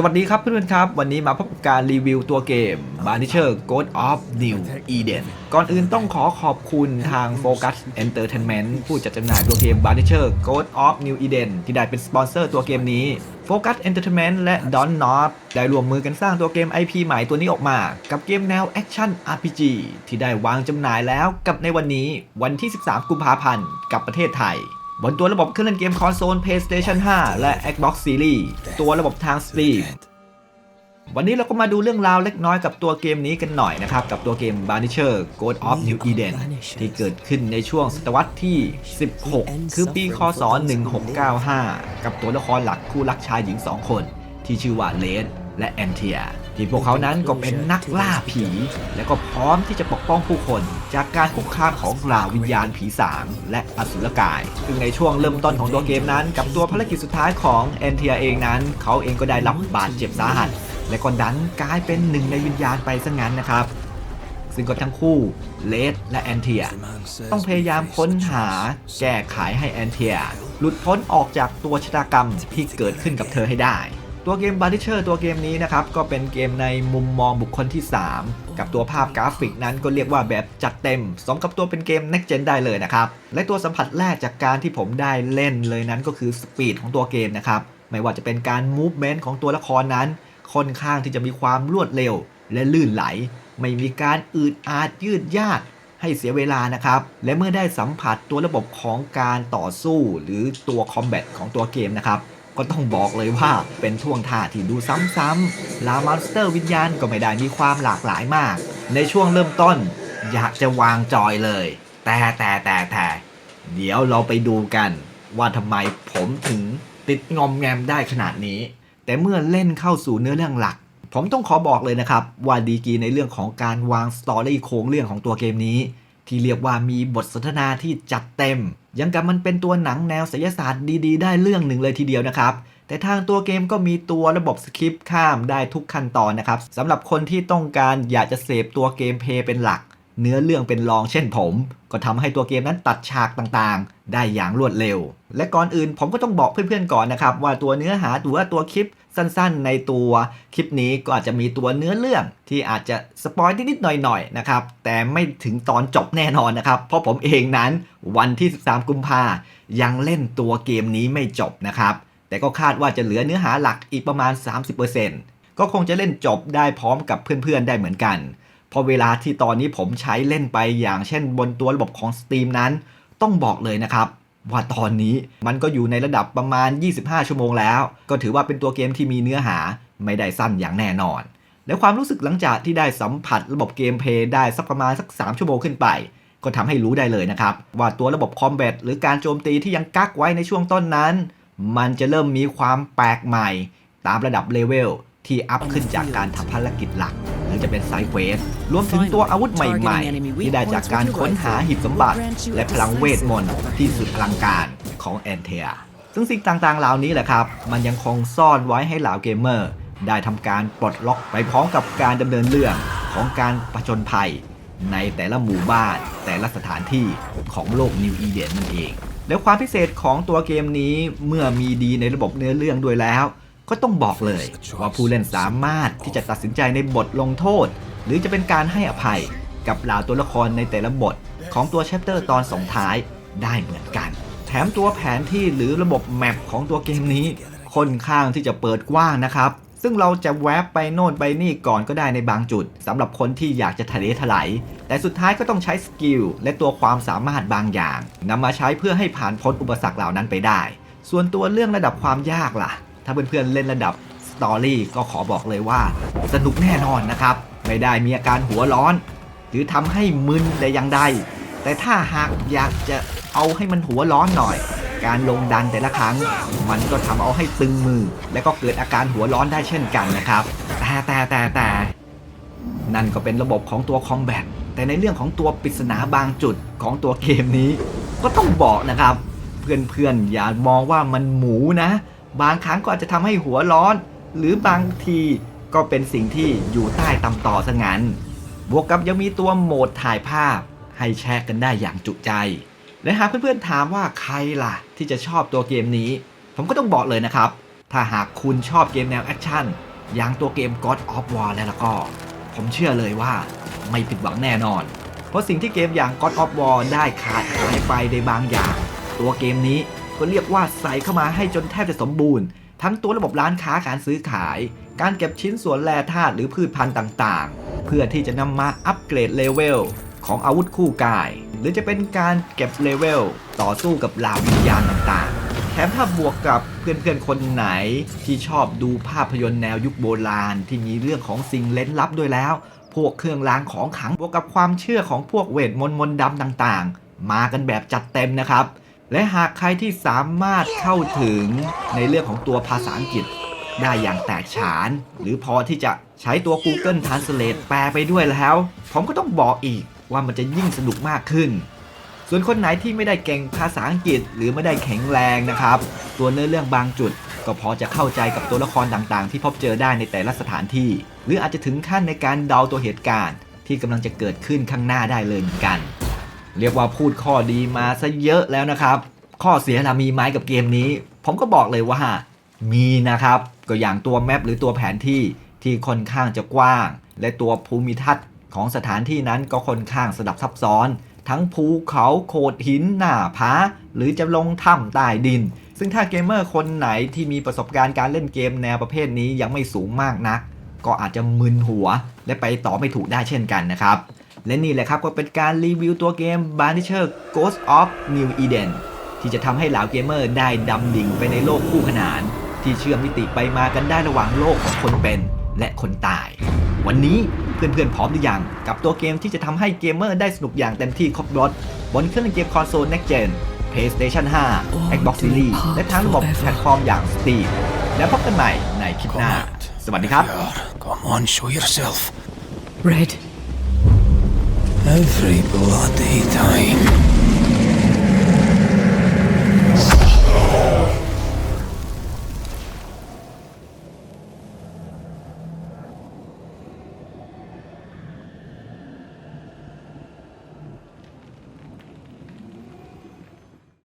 สวัสดีครับเพื่อนๆครับ วันนี้มาพบกับการรีวิวตัวเกม b a n i s h e r Ghost of New Eden ก่อนอื่นต้องขอขอบคุณทาง Focus Entertainment ผู้จัดจำหน่ายตัวเกม b a n i s h e r Ghost of New Eden ที่ได้เป็นสปอนเซอร์ตัวเกมนี้ Focus Entertainment และ Don Not ได้รวมมือกันสร้างตัวเกม IP ใหม่ตัวนี้ออกมา กับเกมแนว Action RPG ที่ได้วางจำหน่ายแล้วกับในวันนี้วันที่ 13 กุมภาพันธ์กับประเทศไทย บนตัวระบบเครื่องเล่นเกมคอนโซล PlayStation 5 และ Xbox Series ตัวระบบทาง Steam วันนี้เราก็มาดูเรื่องราวเล็กน้อยกับตัวเกมนี้กันหน่อยนะครับ กับตัวเกม b a n i s h e r Ghost of New Eden ที่เกิดขึ้นในช่วงศตวรรษที่ 16 คือปีคศ 1695 กับตัวละครหลักคู่รักชายหญิง 2 คน ที่ชื่อว่าเลนและแอนเทีย ที่พวกเขานั้นก็เป็นนักล่าผี และก็พร้อมที่จะปกป้องผู้คน จากการคุกคามของเหล่าวิญญาณผีสางและอสุรกาย ซึ่งในช่วงเริ่มต้นของตัวเกมนั้น กับตัวภารกิจสุดท้ายของแอนเทียเองนั้น เขาเองก็ได้รับบาดเจ็บสาหัส และก็ดันกลายเป็นหนึ่งในวิญญาณไปซะงั้นนะครับซึ่งก็ทั้งคู่เลดและแอนเทีย ต้องพยายามค้นหาแก้ไขให้แอนเทีย หลุดพ้นออกจากตัวชะตากรรมที่เกิดขึ้นกับเธอให้ได้ ตัวเกม b a r t i s h e r ตัวเกมนี้นะครับ ก็เป็นเกมในมุมมองบุคคลที่ 3 กับตัวภาพกราฟิกนั้นก็เรียกว่าแบบจัดเต็ม สมกับตัวเป็นเกม Next Gen ได้เลยนะครับ และตัวสัมผัสแรกจากการที่ผมได้เล่นเลยนั้นก็คือสปีดของตัวเกมนะครับ ไม่ว่าจะเป็นการ movement ของตัวละครนั้น ค่อนข้างที่จะมีความรวดเร็ว และลื่นไหล ไม่มีการอืดอาดยืดยาดให้เสียเวลานะครับ และเมื่อได้สัมผัสตัวระบบของการต่อสู้ หรือตัวคอมแบทของตัวเกมนะครับ ก็ต้องบอกเลยว่าเป็นท่วงท่าที่ดูซ้ำๆลามอนสเตอร์วิญญาณก็ไม่ได้มีความหลากหลายมาก ในช่วงเริ่มต้น อยากจะวางจอยเลย แต่แต่แต่แต่เดี๋ยวเราไปดูกันว่าทำไมผมถึงติดงอมแงมได้ขนาดนี้ แต่เมื่อเล่นเข้าสู่เนื้อเรื่องหลัก ผมต้องขอบอกเลยนะครับ ว่าดีกีในเรื่องของการวางสตอรี่โครงเรื่องของตัวเกมนี้ ที่เรียกว่ามีบทสนทนาที่จัดเต็ม ยังกับมันเป็นตัวหนังแนวศิลศาสตร์ดีๆ ได้เรื่องหนึ่งเลยทีเดียวนะครับ แต่ทางตัวเกมก็มีตัวระบบสคริปต์ข้ามได้ทุกขั้นตอนนะครับสำหรับคนที่ต้องการอยากจะเสพตัวเกมเพย์เป็นหลัก เนื้อเรื่องเป็นรองเช่นผม ก็ทำให้ตัวเกมนั้นตัดฉากต่างๆ ได้อย่างรวดเร็ว และก่อนอื่นผมก็ต้องบอกเพื่อนๆก่อนนะครับว่าตัวเนื้อหาหรือว่าตัวคลิป สั้นๆ ในตัวคลิปนี้ก็อาจจะมีตัวเนื้อเรื่องที่อาจจะสปอยนิดๆหน่อยๆนะครับ แต่ไม่ถึงตอนจบแน่นอนนะครับ เพราะผมเองนั้นวันที่ 13 กุมภายังเล่นตัวเกมนี้ไม่จบนะครับ แต่ก็คาดว่าจะเหลือเนื้อหาหลักอีกประมาณ 30%ก็คงจะเล่นจบได้พร้อมกับเพื่อนๆได้เหมือนกันพราะเวลาที่ตอนนี้ผมใช้เล่นไปอย่างเช่นบนตัวระบบของ Steam นั้น ต้องบอกเลยนะครับ ว่าตอนนี้มันก็อยู่ในระดับประมาณ 25 ชั่วโมงแล้ว ก็ถือว่าเป็นตัวเกมที่มีเนื้อหาไม่ได้สั้นอย่างแน่นอน และความรู้สึกหลังจากที่ได้สัมผัสระบบเกมเพย์ได้สักประมาณสัก 3 ชั่วโมงขึ้นไป ก็ทำให้รู้ได้เลยนะครับ ว่าตัวระบบคอมแบทหรือการโจมตีที่ยังกักไว้ในช่วงต้นนั้น มันจะเริ่มมีความแปลกใหม่ ตามระดับเลเวลที่อัพขึ้นจากการทำภารกิจหลัก หรือจะเป็นไซด์เควสรวมถึงตัวอาวุธใหม่ๆ ที่ได้จากการค้นหาหีบสมบัติ และพลังเวทมนต์ที่สุดอลังการของแอนเทีย ซึ่งสิ่งต่างๆ เหล่านี้แหละครับ มันยังคงซ่อนไว้ให้เหล่าเกมเมอร์ ได้ทำการปลดล็อกไปพร้อมกับการดำเนินเรื่องของการผจญภัย ในแต่ละหมู่บ้าน แต่ละสถานที่ของโลกนิวอีเดนนั่นเอง แล้วความพิเศษของตัวเกมนี้เมื่อมีดีในระบบเนื้อเรื่องด้วยแล้ว ก็ต้องบอกเลย ว่าผู้เล่นสามารถที่จะตัดสินใจในบทลงโทษ หรือจะเป็นการให้อภัยกับเหล่าตัวละครในแต่ละบทของตัวแชปเตอร์ตอนส่งท้ายได้เหมือนกัน แถมตัวแผนที่หรือระบบแมปของตัวเกมนี้ค่อนข้างที่จะเปิดกว้างนะครับซึ่งเราจะแวบไปโน่นไปนี่ก่อนก็ได้ในบางจุดสำหรับคนที่อยากจะทะเลถลายแต่สุดท้ายก็ต้องใช้สกิลและตัวความสามารถบางอย่างนำมาใช้เพื่อให้ผ่านพ้นอุปสรรคเหล่านั้นไปได้ ส่วนตัวเรื่องระดับความยากล่ะ ถ้าเพื่อนๆเล่นระดับสตอรี่ก็ขอบอกเลยว่า สนุกแน่นอนนะครับ ไม่ได้มีอาการหัวร้อน หรือทำให้มึนแต่อย่างใด แต่ถ้าหากอยากจะเอาให้มันหัวร้อนหน่อย การลงดันแต่ละครั้ง มันก็ทำเอาให้ตึงมือ และก็เกิดอาการหัวร้อนได้เช่นกันนะครับ แต่แต่แต่แต่นั่นก็เป็นระบบของตัวคอมแบทแต่ในเรื่องของตัวปริศนาบางจุดของตัวเกมนี้ ก็ต้องบอกนะครับ เพื่อนๆอย่ามองว่ามันหมูนะ บางครั้งก็อาจจะทำให้หัวร้อน หรือบางทีก็เป็นสิ่งที่อยู่ใต้ตำต่อซะงั้น บวกกับยังมีตัวโหมดถ่ายภาพ ให้แชร์กันได้อย่างจุใจ และหากเพื่อนๆถามว่าใครล่ะ ที่จะชอบตัวเกมนี้ ผมก็ต้องบอกเลยนะครับ ถ้าหากคุณชอบเกมแนวแอคชั่นอย่างตัวเกม God of War แล้วล่ะก็ ผมเชื่อเลยว่าไม่ผิดหวังแน่นอน เพราะสิ่งที่เกมอย่าง God of War ได้ขาดหายไปในบางอย่าง ตัวเกมนี้ ก็เรียกว่าใส่เข้ามาให้จนแทบจะสมบูรณ์ ทั้งตัวระบบร้านค้าการซื้อขาย การเก็บชิ้นส่วนแร่ธาตุหรือพืชพันธุ์ต่างๆ เพื่อที่จะนำมาอัปเกรดเลเวลของอาวุธคู่กาย หรือจะเป็นการเก็บเลเวลต่อสู้กับเหล่าวิญญาณต่างๆ แถมถ้าบวกกับเพื่อนๆคนไหน ที่ชอบดูภาพยนตร์แนวยุคโบราณ ที่มีเรื่องของสิ่งเล้นลับด้วยแล้ว พวกเครื่องรางของขลังบวกกับความเชื่อของพวกเวทมนต์มนต์ดำต่างๆ มากันแบบจัดเต็มนะครับ และหากใครที่สามารถเข้าถึงในเรื่องของตัวภาษาอังกฤษได้อย่างแตกฉาน หรือพอที่จะใช้ตัว Google Translate แปลไปด้วยแล้ว ผมก็ต้องบอกอีกว่ามันจะยิ่งสนุกมากขึ้น ส่วนคนไหนที่ไม่ได้เก่งภาษาอังกฤษ หรือไม่ได้แข็งแรงนะครับ ตัวเนื้อเรื่องบางจุด ก็พอจะเข้าใจกับตัวละครต่างๆ ที่พบเจอได้ในแต่ละสถานที่ หรืออาจจะถึงขั้นในการเดาตัวเหตุการณ์ ที่กำลังจะเกิดขึ้นข้างหน้าได้เลยเหมือนกัน เรียกว่าพูดข้อดีมาซะเยอะแล้วนะครับ ข้อเสียล่ะมีไหมกับเกมนี้ ผมก็บอกเลยว่า มีนะครับ ก็อย่างตัวแมปหรือตัวแผนที่ที่ค่อนข้างจะกว้าง และตัวภูมิทัศน์ของสถานที่นั้นก็ค่อนข้างสลับซับซ้อน ทั้งภูเขาโขดหินหน้าผาหรือจะลงถ้ำใต้ดิน ซึ่งถ้าเกมเมอร์คนไหนที่มีประสบการณ์การเล่นเกมแนวประเภทนี้ยังไม่สูงมากนัก ก็อาจจะมึนหัว และไปต่อไม่ถูกได้เช่นกันนะครับ และนี่แหละครับก็เป็นการรีวิวตัวเกม b a n i s h e r Ghost of New Eden ที่จะทำให้เหล่าเกมเมอร์ได้ดำดิ่งไปในโลกคู่ขนาน ที่เชื่อมมิติไปมากันได้ระหว่างโลกของคนเป็นและคนตาย วันนี้เพื่อนๆพร้อมหรือยังกับตัวเกมที่จะทำให้เกมเมอร์ได้สนุกอย่างเต็มที่ครบรถบนเครื่องเล่นเกมคอนโซล Next Gen PlayStation 5 Xbox Series และทั้งระบบแพลตฟอร์มอย่าง Steam แล้วพบกันใหม่ในคลิปหน้า สวัสดีครับ Come on, show yourself. Red. Every bloody time.